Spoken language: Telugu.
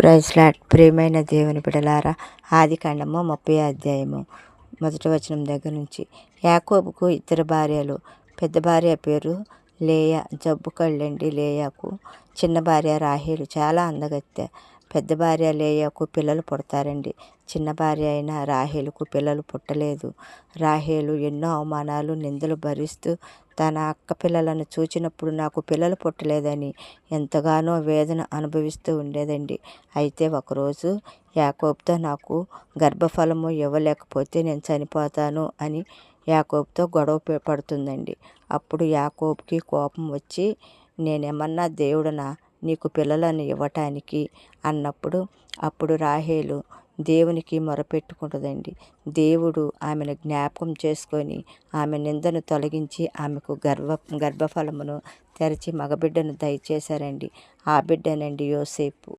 ప్రైస్లాట్ ప్రియమైన దేవుని బిడలారా ఆది కాండము ముప్పై అధ్యాయము మొదటి వచనం దగ్గర నుంచి. యాకోబుకు ఇద్దరు భార్యలు. పెద్ద భార్య పేరు లేయ జబ్బు కళ్ళండి లేయాకు. చిన్న భార్య రాహేలు. చాలా అందగత్తె. పెద్ద భార్య లేయాకు పిల్లలు పుడతారండి. చిన్న భార్య అయిన రాహేలుకు పిల్లలు పుట్టలేదు. రాహేలు ఎన్నో అవమానాలు నిందలు భరిస్తూ తన అక్క పిల్లలను చూచినప్పుడు నాకు పిల్లలు పుట్టలేదని ఎంతగానో వేదన అనుభవిస్తూ ఉండేదండి. అయితే ఒకరోజు యాకోబ్తో నాకు గర్భఫలము ఇవ్వలేకపోతే నేను చనిపోతాను అని యాకోబ్తో గొడవ పడుతుందండి. అప్పుడు యాకోబ్కి కోపం వచ్చి నేనేమన్నా దేవుడనా? నీకు పిల్లలను ఇవ్వటానికి అన్నప్పుడు అప్పుడు రాహేలు దేవునికి మొరపెట్టుకుంటుందండి. దేవుడు ఆమెను జ్ఞాపకం చేసుకొని ఆమె నిందను తొలగించి ఆమెకు గర్భ గర్భఫలమును తెరచి మగబిడ్డను దయచేశారండి. ఆ బిడ్డనండి యోసేపు.